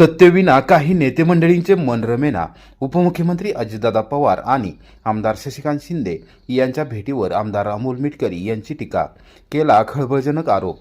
सत्यविना काही नेते मंडळींचे मन रमेना उपमुख्यमंत्री अजितदादा पवार आणि आमदार शशिकांत शिंदे यांच्या भेटीवर आमदार अमोल मिटकरी यांची टीका केला खळबळजनक आरोप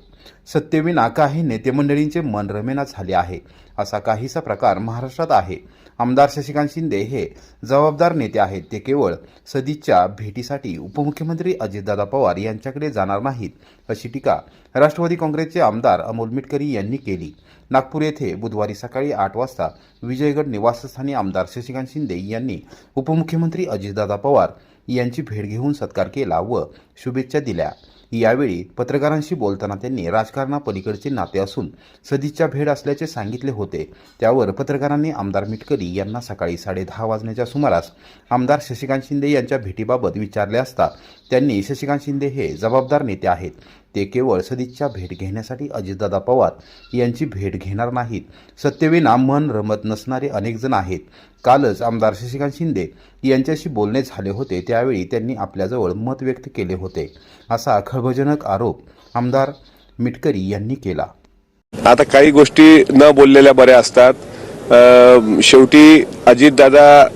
सत्यवी काही हे नेतेमंडळींचे मन रमेना झाले आहे. असा काहीसा प्रकार महाराष्ट्रात आहे. आमदार शशिकांत शिंदे हे जबाबदार नेते आहेत. ते केवळ सदिच्छा भेटीसाठी उपमुख्यमंत्री अजितदादा पवार यांच्याकडे जाणार नाहीत अशी टीका राष्ट्रवादी काँग्रेसचे आमदार अमोल मिटकरी यांनी केली. नागपूर येथे बुधवारी सकाळी आठ वाजता विजयगड निवासस्थानी आमदार शशिकांत शिंदे यांनी उपमुख्यमंत्री अजितदादा पवार यांची भेट घेऊन सत्कार केला व शुभेच्छा दिल्या. यावेळी पत्रकारांशी बोलताना त्यांनी राजकारणापलीकडचे नाते असून सदिच्छा भेट असल्याचे सांगितले होते. त्यावर पत्रकारांनी आमदार मिटकरी यांना सकाळी साडेदहा वाजण्याच्या सुमारास आमदार शशिकांत शिंदे यांच्या भेटीबाबत विचारले असता त्यांनी शशिकांत शिंदे हे जबाबदार नेते आहेत. ते केवळ सदिच्छा भेट घेण्यासाठी अजितदादा पवार यांची भेट घेणार नाहीत. सत्यविना मन रमत नसणारे अनेकजण आहेत. कालच आमदार शशिकांत शिंदे यांच्याशी बोलणे झाले होते. त्यावेळी त्यांनी आपल्याजवळ मत व्यक्त केले होते. असा खळबळजनक आरोप आमदार मिटकरी यांनी केला. आता काही गोष्टी न बोललेल्या बऱ्या असतात. शेवटी अजितदादा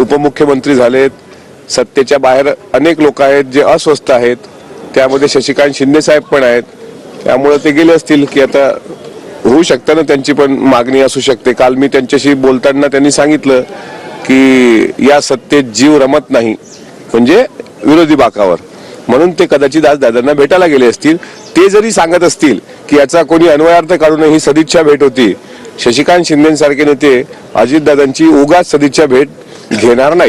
उपमुख्यमंत्री झालेत. सत्तेच्या बाहेर अनेक लोक आहेत जे अस्वस्थ आहेत. त्यामध्ये शशिकांत शिंदे साहेब पण आहेत. त्यामुळे ते गेले असतील की आता होऊ शकतं ना त्यांची पण मागणी असू शकते. काल मी त्यांच्याशी बोलताना त्यांनी सांगितलं की या सत्तेत जीव रमत नाही. म्हणजे विरोधी बाकावर. म्हणून ते कदाचित आज दादांना भेटायला गेले असतील. ते जरी सांगत असतील की याचा कोणी अन्वयार्थ काढून ही सदिच्छा भेट होती. शशिकांत शिंदेसारखे नेते अजितदादांची उगाच सदिच्छा भेट घेणार नाही